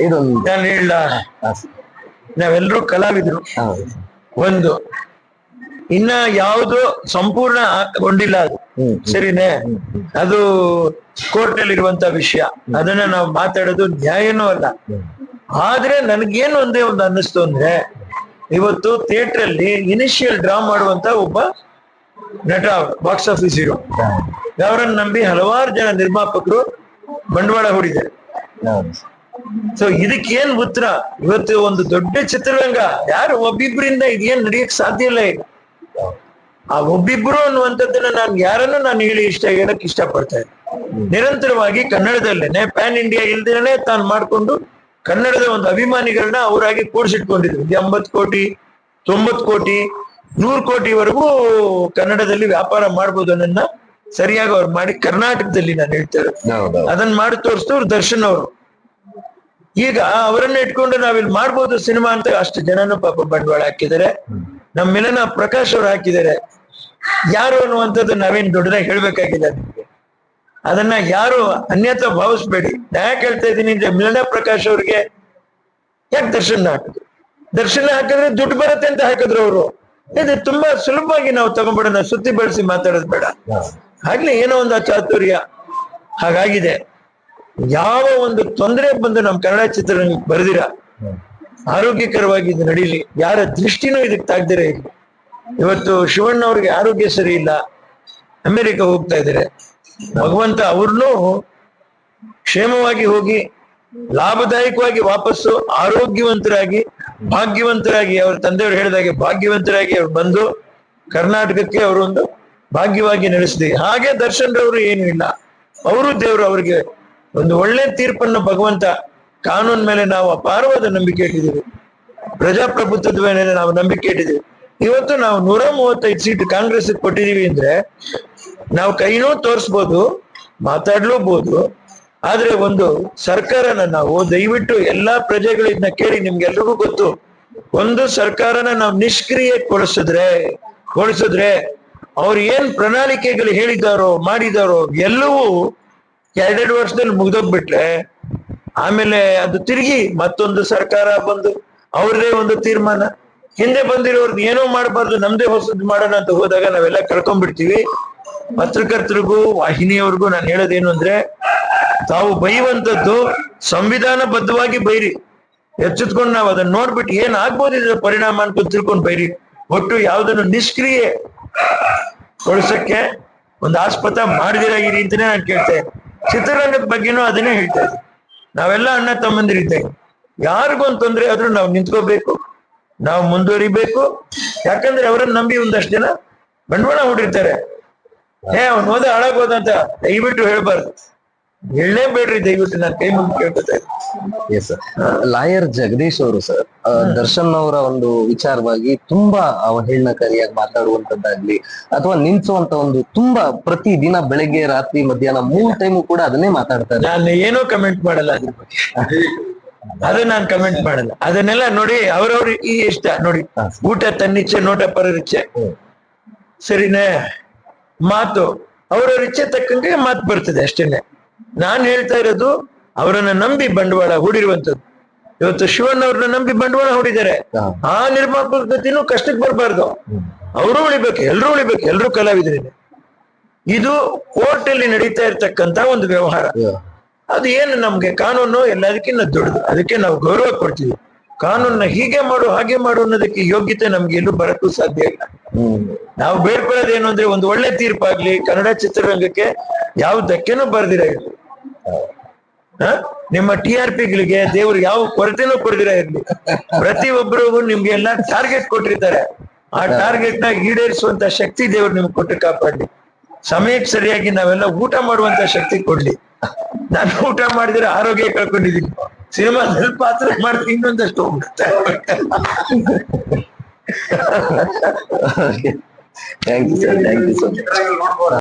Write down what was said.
ಇದೊಂದು. ನಾನು ಹೇಳ. ನಾವೆಲ್ಲರೂ ಕಲಾವಿದ್ರು. ಒಂದು. ಇನ್ನ ಯಾವುದು ಸಂಪೂರ್ಣ ಗೊಂಡಿಲ್ಲ ಅದು. ಸರಿನೇ? ಅದು ಕೋರ್ಟ್ನಲ್ಲಿ ಇರುವಂತ ವಿಷಯ ಅದನ್ನ ನಾವು ಮಾತಾಡೋದು ನ್ಯಾಯನೂ ಅಲ್ಲ. ಆದ್ರೆ ನನ್ಗೇನು ಒಂದೇ ಒಂದು ಅನ್ನಿಸ್ತು ಅಂದ್ರೆ ಇವತ್ತು ಥಿಯೇಟರ್ ಅಲ್ಲಿ ಇನಿಷಿಯಲ್ ಡ್ರಾ ಮಾಡುವಂತ ಒಬ್ಬ ನಟ ಬಾಕ್ಸ್ ಆಫೀಸ್ ಹೀರೋ ಅವರನ್ನು ನಂಬಿ ಹಲವಾರು ಜನ ನಿರ್ಮಾಪಕರು ಬಂಡವಾಳ ಹೂಡಿದ್ದಾರೆ. ಸೊ ಇದಕ್ಕೇನ್ ಉತ್ತರ? ಇವತ್ತು ಒಂದು ದೊಡ್ಡ ಚಿತ್ರರಂಗ. ಯಾರು? ಒಬ್ಬಿಬ್ಬರಿಂದ ಇದೇನ್ ನಡೆಯಕ್ ಸಾಧ್ಯ ಇಲ್ಲ ಈಗ ಆ ಒಬ್ಬಿಬ್ರು ಅನ್ನುವಂಥದ್ದನ್ನ ನಾನು ಯಾರನ್ನು ನಾನು ಹೇಳಿ ಇಷ್ಟ ಹೇಳಕ್ ಇಷ್ಟಪಡ್ತಾ ಇದ್ದೆ ನಿರಂತರವಾಗಿ ಕನ್ನಡದಲ್ಲೇನೆ ಪ್ಯಾನ್ ಇಂಡಿಯಾ ಇಲ್ದೇನೆ ತಾನು ಮಾಡ್ಕೊಂಡು ಕನ್ನಡದ ಒಂದು ಅಭಿಮಾನಿಗಳನ್ನ ಅವರಾಗಿ ಕೂಡಿಸಿಟ್ಕೊಂಡಿದ್ರು. ಎಂಬತ್ ಕೋಟಿ ತೊಂಬತ್ ಕೋಟಿ ನೂರು ಕೋಟಿವರೆಗೂ ಕನ್ನಡದಲ್ಲಿ ವ್ಯಾಪಾರ ಮಾಡ್ಬೋದು ಅನ್ನೋದನ್ನ ಸರಿಯಾಗಿ ಅವ್ರು ಮಾಡಿ ಕರ್ನಾಟಕದಲ್ಲಿ ನಾನು ಹೇಳ್ತಾರೆ ಅದನ್ನ ಮಾಡಿ ತೋರಿಸಿದವ್ರು ದರ್ಶನ್ ಅವರು. ಈಗ ಅವರನ್ನ ಇಟ್ಕೊಂಡು ನಾವಿಲ್ಲಿ ಮಾಡ್ಬೋದು ಸಿನಿಮಾ ಅಂತ ಅಷ್ಟು ಜನನು ಪಾಪ ಬಂಡವಾಳ ಹಾಕಿದ್ದಾರೆ. ನಮ್ಮ ಮಿಲನ ಪ್ರಕಾಶ್ ಅವ್ರು ಹಾಕಿದ್ದಾರೆ. ಯಾರು ಅನ್ನುವಂಥದ್ದು ನಾವೇನ್ ದೊಡ್ಡದಾಗಿ ಹೇಳ್ಬೇಕಾಗಿದೆ ನಿಮ್ಗೆ. ಅದನ್ನ ಯಾರು ಅನ್ಯತ ಭಾವಿಸ್ಬೇಡಿ. ನಾ ಯಾಕೆ ಹೇಳ್ತಾ ಇದ್ದೀನಿ ಅಂದ್ರೆ ಮಿಲನ ಪ್ರಕಾಶ್ ಅವ್ರಿಗೆ ಯಾಕೆ ದರ್ಶನ ಹಾಕಿದ್ರು ದರ್ಶನ ಹಾಕಿದ್ರೆ ದುಡ್ಡು ಬರುತ್ತೆ ಅಂತ ಹಾಕಿದ್ರು ಅವರು. ಇದು ತುಂಬಾ ಸುಲಭವಾಗಿ ನಾವು ತಗೊಂಡ್ಬಿಡೋಣ ಸುದ್ದಿ ಬಳಸಿ ಮಾತಾಡೋದು ಬೇಡ. ಆಗ್ಲಿ ಏನೋ ಒಂದು ಚಾತುರ್ಯ ಹಾಗಾಗಿದೆ. ಯಾವ ಒಂದು ತೊಂದರೆ ಬಂದು ನಮ್ಮ ಕನ್ನಡ ಚಿತ್ರರಂಗ ಬರೆದಿರ, ಆರೋಗ್ಯಕರವಾಗಿ ಇದು ನಡೀಲಿ, ಯಾರ ದೃಷ್ಟಿನೂ ಇದಕ್ಕೆ ತಾಗ್ದಿರ ಇರಲಿ ಇವತ್ತು ಶಿವಣ್ಣ ಅವ್ರಿಗೆ ಆರೋಗ್ಯ ಸರಿ ಇಲ್ಲ, ಅಮೆರಿಕ ಹೋಗ್ತಾ ಇದ್ದಾರೆ ಭಗವಂತ ಅವ್ರನ್ನೂ ಕ್ಷೇಮವಾಗಿ ಹೋಗಿ, ಲಾಭದಾಯಕವಾಗಿ ವಾಪಸ್ಸು, ಆರೋಗ್ಯವಂತರಾಗಿ, ಭಾಗ್ಯವಂತರಾಗಿ, ಅವ್ರ ತಂದೆಯವರು ಹೇಳಿದಾಗೆ ಭಾಗ್ಯವಂತರಾಗಿ ಅವ್ರು ಬಂದು ಕರ್ನಾಟಕಕ್ಕೆ ಅವರೊಂದು ಭಾಗ್ಯವಾಗಿ ನೆಲೆಸಿದೆ ಹಾಗೆ ದರ್ಶನ್ ರವರು ಏನು ಇಲ್ಲ. ಅವರು ದೇವರು ಅವರಿಗೆ ಒಂದು ಒಳ್ಳೆ ತೀರ್ಪನ್ನು ಭಗವಂತ ಕಾನೂನ್ ಮೇಲೆ ನಾವು ಅಪಾರವಾದ ನಂಬಿಕೆ ಇಟ್ಟಿದ್ದೀವಿ. ಪ್ರಜಾಪ್ರಭುತ್ವದ ಮೇಲೆ ನಾವು ನಂಬಿಕೆ ಇಟ್ಟಿದ್ದೀವಿ. ಇವತ್ತು ನಾವು ನೂರ ಮೂವತ್ತೈದು ಸೀಟ್ ಕಾಂಗ್ರೆಸ್ ಕೊಟ್ಟಿದೀವಿ ಅಂದ್ರೆ ನಾವು ಕೈನೂ ತೋರಿಸ್ಬೋದು ಮಾತಾಡ್ಲೂಬಹುದು ಆದ್ರೆ ಒಂದು ಸರ್ಕಾರನ ನಾವು ದಯವಿಟ್ಟು ಎಲ್ಲಾ ಪ್ರಜೆಗಳು ಇದನ್ನ ಕೇಳಿ ನಿಮ್ಗೆಲ್ರಿಗೂ ಗೊತ್ತು. ಒಂದು ಸರ್ಕಾರನ ನಾವು ನಿಷ್ಕ್ರಿಯಗೊಳಿಸಿದ್ರೆ ಕೊಡಿಸಿದ್ರೆ ಅವ್ರು ಏನ್ ಪ್ರಣಾಳಿಕೆಗಳು ಹೇಳಿದಾರೋ ಮಾಡಿದಾರೋ ಎಲ್ಲವೂ ಎರಡೆರಡು ವರ್ಷದಲ್ಲಿ ಮುಗ್ದೋಗ್ಬಿಟ್ರೆ, ಆಮೇಲೆ ಅದು ತಿರುಗಿ ಮತ್ತೊಂದು ಸರ್ಕಾರ ಬಂದು ಅವ್ರದೇ ಒಂದು ತೀರ್ಮಾನ. ಹಿಂದೆ ಬಂದಿರೋರ್ದು ಏನೋ ಮಾಡಬಾರ್ದು, ನಮ್ದೇ ಹೊಸದು ಮಾಡೋಣ ಅಂತ ಹೋದಾಗ ನಾವೆಲ್ಲ ಕಳ್ಕೊಂಡ್ಬಿಡ್ತೀವಿ ಪತ್ರಕರ್ತರಿಗೂ, ವಾಹಿನಿಯವ್ರಿಗೂ ನಾನು ಹೇಳೋದೇನು ಅಂದ್ರೆ, ತಾವು ಬೈಯುವಂತದ್ದು ಸಂವಿಧಾನಬದ್ಧವಾಗಿ ಬೈರಿ. ಎಚ್ಚೆತ್ಕೊಂಡು ನಾವು ಅದನ್ನ ನೋಡ್ಬಿಟ್ಟು ಏನ್ ಆಗ್ಬೋದು ಇದರ ಪರಿಣಾಮ ಅಂತ ತಿಳ್ಕೊಂಡು ಬೈರಿ. ಒಟ್ಟು ಯಾವ್ದನ್ನು ನಿಷ್ಕ್ರಿಯೆ ಗೊಳಿಸಕ್ಕೆ ಒಂದು ಆಸ್ಪತ್ರೆ ಮಾಡಿದಿರಾಗಿರಿ ಅಂತಾನೆ ನಾನು ಕೇಳ್ತಾ ಇದ್ದೆ ಚಿತ್ರರಂಗದ ಬಗ್ಗೆನೂ ಅದನ್ನೇ ಹೇಳ್ತಾ ಇದ್ದೆ. ನಾವೆಲ್ಲ ಅಣ್ಣ ತಮ್ಮಂದಿರಿದ್ದೇವೆ. ಯಾರಿಗೊಂದು ತೊಂದರೆ ಆದ್ರೂ ನಾವು ನಿಂತ್ಕೋಬೇಕು, ನಾವು ಮುಂದುವರಿಬೇಕು. ಯಾಕಂದ್ರೆ ಅವರನ್ನ ನಂಬಿ ಒಂದಷ್ಟು ಜನ ಬಂಡವಾಳ ಹೂಡಿರ್ತಾರೆ. ಏ, ಅವ್ನು ಹೋದ ಹಾಳಾಗೋದಂತ ದಯವಿಟ್ಟು ಹೇಳ್ಬಾರ್ದು. ಹೇಳಲೇಬೇಡ್ರಿ ದಯವಿಟ್ಟು ನಾನು ಕೈ ಮುಂದೆ ಕೇಳ್ಕೊತಾ ಎಸ್ ಸರ್ ಲಾಯರ್ ಜಗದೀಶ್ ಅವರು ಸರ್ ದರ್ಶನ್ ಅವರ ಒಂದು ವಿಚಾರವಾಗಿ ತುಂಬಾ ಅವಹೇಳನಕಾರಿಯಾಗಿ ಮಾತಾಡುವಂತದ್ದಾಗ್ಲಿ ಅಥವಾ ನಿಲ್ಸುವಂತ ಒಂದು ತುಂಬಾ ಪ್ರತಿ ದಿನ ಬೆಳಗ್ಗೆ ರಾತ್ರಿ ಮಧ್ಯಾಹ್ನ ಮೂರ್ ಟೈಮು ಕೂಡ ಅದನ್ನೇ ಮಾತಾಡ್ತಾರೆ. ನಾನು ಏನೋ ಕಮೆಂಟ್ ಮಾಡಲ್ಲ ಅದ್ರ ಬಗ್ಗೆ. ಅದು ನಾನು ಕಮೆಂಟ್ ಮಾಡಲ್ಲ. ಅದನ್ನೆಲ್ಲ ನೋಡಿ ಅವ್ರವ್ರ ಈ ಇಷ್ಟ. ನೋಡಿ ಊಟ ತನ್ನಿಚ್ಛೆ ನೋಟ ಪರರಿಚ್ಛೆ ಸರಿನೇ? ಮಾತು. ಅವ್ರವ್ರ ಇಚ್ಛೆ ತಕ್ಕಂಗೆ ಮಾತು ಬರ್ತದೆ ಅಷ್ಟೇನೆ. ನಾನ್ ಹೇಳ್ತಾ ಇರೋದು ಅವರನ್ನ ನಂಬಿ ಬಂಡವಾಳ ಹೂಡಿರುವಂತದ್ದು ಇವತ್ತು ಶಿವಣ್ಣ ಅವ್ರನ್ನ ನಂಬಿ ಬಂಡವಾಳ ಹೂಡಿದ್ದಾರೆ. ಆ ನಿರ್ಮಾಪಕ ಗತಿನೂ ಕಷ್ಟಕ್ಕೆ ಬರಬಾರ್ದು. ಅವರು ಉಳಿಬೇಕು ಎಲ್ರು ಉಳಿಬೇಕು ಎಲ್ರು ಕಲಾವಿದರೇ ಇದು ಕೋರ್ಟ್ ಅಲ್ಲಿ ನಡೀತಾ ಇರ್ತಕ್ಕಂತ ಒಂದು ವ್ಯವಹಾರ. ಅದು ಏನು ನಮ್ಗೆ ಕಾನೂನು ಎಲ್ಲದಕ್ಕಿಂತ ದೊಡ್ಡದು. ಅದಕ್ಕೆ ನಾವು ಗೌರವ ಕೊಡ್ತೀವಿ. ಕಾನೂನ್ನ ಹೀಗೆ ಮಾಡು, ಹಾಗೆ ಮಾಡು ಅನ್ನೋದಕ್ಕೆ ಯೋಗ್ಯತೆ ನಮ್ಗೆ ಎಲ್ಲೂ ಬರಕ್ಕೂ ಸಾಧ್ಯ ಇಲ್ಲ. ನಾವು ಬೇಡ್ಕೊಳ್ಳೋದು ಏನು ಅಂದ್ರೆ ಒಂದು ಒಳ್ಳೆ ತೀರ್ಪಾಗ್ಲಿ, ಕನ್ನಡ ಚಿತ್ರರಂಗಕ್ಕೆ ಯಾವ ಧಕ್ಕೆನೂ ಬರ್ದಿರ ಇರ್ಲಿ? ನಿಮ್ಮ ಟಿ ಆರ್ ಪಿಗಳಿಗೆ ದೇವ್ರು ಯಾವ ಕೊರತೆನೂ ಕೊಡ್ದಿರ ಇರ್ಲಿ. ಪ್ರತಿ ಒಬ್ಬರಿಗೂ ನಿಮ್ಗೆ ಎಲ್ಲ ಟಾರ್ಗೆಟ್ ಕೊಟ್ಟಿರ್ತಾರೆ. ಆ ಟಾರ್ಗೆಟ್ನ ಈಡೇರಿಸುವಂತ ಶಕ್ತಿ ದೇವ್ರು ನಿಮ್ಗೆ ಕೊಟ್ಟು ಕಾಪಾಡ್ಲಿ. ಸಮಯಕ್ಕೆ ಸರಿಯಾಗಿ ನಾವೆಲ್ಲ ಊಟ ಮಾಡುವಂತ ಶಕ್ತಿ ಕೊಡ್ಲಿ. ನಾನು ಊಟ ಮಾಡಿದ್ರೆ ಆರೋಗ್ಯ ಕಳ್ಕೊಂಡಿದ್ದೀನಿ. ಸಿನಿಮಾದಲ್ಲಿ ಪಾತ್ರ ಮಾಡ್ತೀನಿ ಇನ್ನೊಂದಷ್ಟು ಹೋಗ್ಬಿಡುತ್ತೆ thank you sir thank you sir